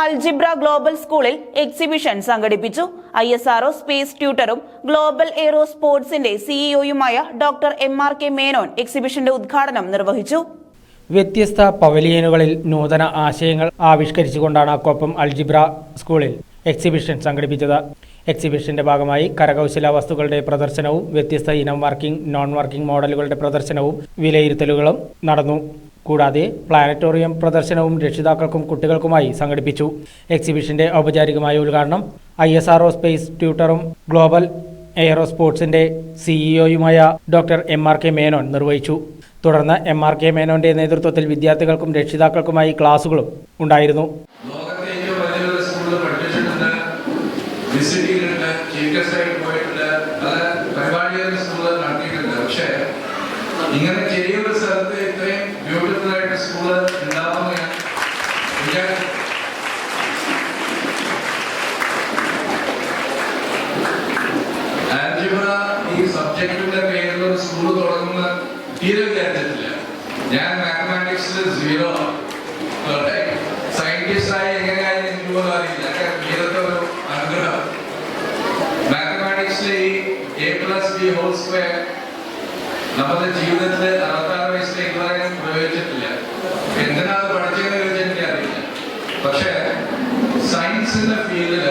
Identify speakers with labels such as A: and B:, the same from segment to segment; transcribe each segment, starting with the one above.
A: Algebra global സ്കൂളിൽ exhibition സംഘടിപ്പിച്ചു. I S R O space ട്യൂട്ടറും global aero സ്പോർട്സിന്റെ സിഇഒയുമായ doctor M R K Menon എക്സിബിഷന്റെ ഉദ്ഘാടനം നിർവഹിച്ചു.
B: വ്യത്യസ്ത പവലിയനുകളിൽ നൂതന ആശയങ്ങൾ ആവിഷ്കരിച്ചുകൊണ്ടാണ് കൊപ്പം അൽജിബ്ര സ്കൂളിൽ എക്സിബിഷൻ സംഘടിപ്പിച്ചത്. എക്സിബിഷന്റെ ഭാഗമായി കരകൗശല വസ്തുക്കളുടെ പ്രദർശനവും വ്യത്യസ്ത ഇനം വർക്കിംഗ് നോൺ വർക്കിംഗ് മോഡലുകളുടെ പ്രദർശനവും വിലയിരുത്തലുകളും നടന്നു. കൂടാതെ പ്ലാനറ്റോറിയം പ്രദർശനവും രക്ഷിതാക്കൾക്കും കുട്ടികൾക്കുമായി സംഘടിപ്പിച്ചു. എക്സിബിഷന്റെ ഔപചാരികമായ ഉദ്ഘാടനം I S R O space ട്യൂട്ടറും global aero സ്പോർട്സിന്റെ സിഇഒയുമായ doctor M R K Menon നിർവഹിച്ചു. തുടർന്ന് എം ആർ കെ മേനോന്റെ നേതൃത്വത്തിൽ വിദ്യാർത്ഥികൾക്കും രക്ഷിതാക്കൾക്കുമായി ക്ലാസുകളും ഉണ്ടായിരുന്നു.
C: പോയിട്ടുണ്ട് പല പരിപാടികളും ഇങ്ങനെ ചെറിയൊരു സ്ഥലത്ത് ഇത്രയും ബ്യൂട്ടിഫുൾ ആയിട്ട് സ്കൂൾ ആൽജിബ്ര ഈ സബ്ജക്റ്റിന്റെ പേരിൽ ഒരു സ്കൂൾ തുടങ്ങുന്ന തീരെ വിചാരിച്ചിട്ടില്ല. ഞാൻ മാത്തമാറ്റിക്സിൽ സീറോ സയന്റിസ്റ്റ് ആയി എങ്ങനെയായാലും എനിക്ക് പോലും അറിയില്ല. ഇതൊക്കെ ഒരു അനുഗ്രഹം മാത്തമാറ്റിക്സിൽ A plus B whole square നമ്മുടെ ജീവിതത്തിൽ അറുപത്താറ് വയസ്സിൽ ഇതുവരെ പ്രയോഗിച്ചിട്ടില്ല. എന്തിനാ അത് പഠിച്ചതെന്ന് ചോദിച്ചാൽ എനിക്ക് അറിയില്ല പക്ഷേ സയൻസിന്റെ ഫീൽഡിൽ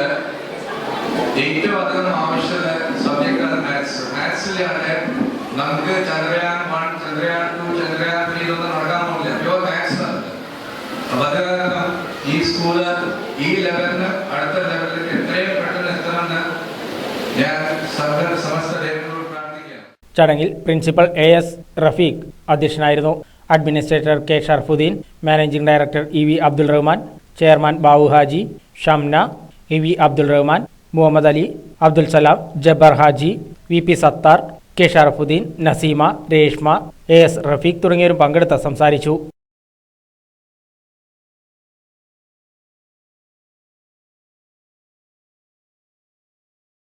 C: ഏറ്റവും അധികം ആവശ്യമുള്ള സബ്ജക്റ്റാണ് മാത്സ്. മാത്സിലാണ് നമുക്ക് Chandrayaan one Chandrayaan two Chandrayaan three ഒന്നും നടക്കാൻ പോകില്ല. പ്യുവർ മാത്സ് ആണ്. അപ്പൊ അത് ഈ സ്കൂൾ ഈ ലെവലിന് അടുത്ത ലെവലിലേക്ക് എത്രയും പെട്ടെന്ന് എത്തണമെന്ന് ഞാൻ സർവ സമസ്ത പ്രാർത്ഥിക്കുകയാണ്
B: ചടങ്ങിൽ പ്രിൻസിപ്പൽ എ എസ് റഫീഖ് അധ്യക്ഷനായിരുന്നു. Administrator K Sharafuddin managing director E V Abdul Rahman chairman Babu Haji Shamna E V Abdul Rahman Muhammad Ali Abdul Salam Jabbar Haji V P Sathar K Sharafuddin Naseema Reshma A S Rafeeq തുടങ്ങിയവരും പങ്കെടുത്ത് സംസാരിച്ചു.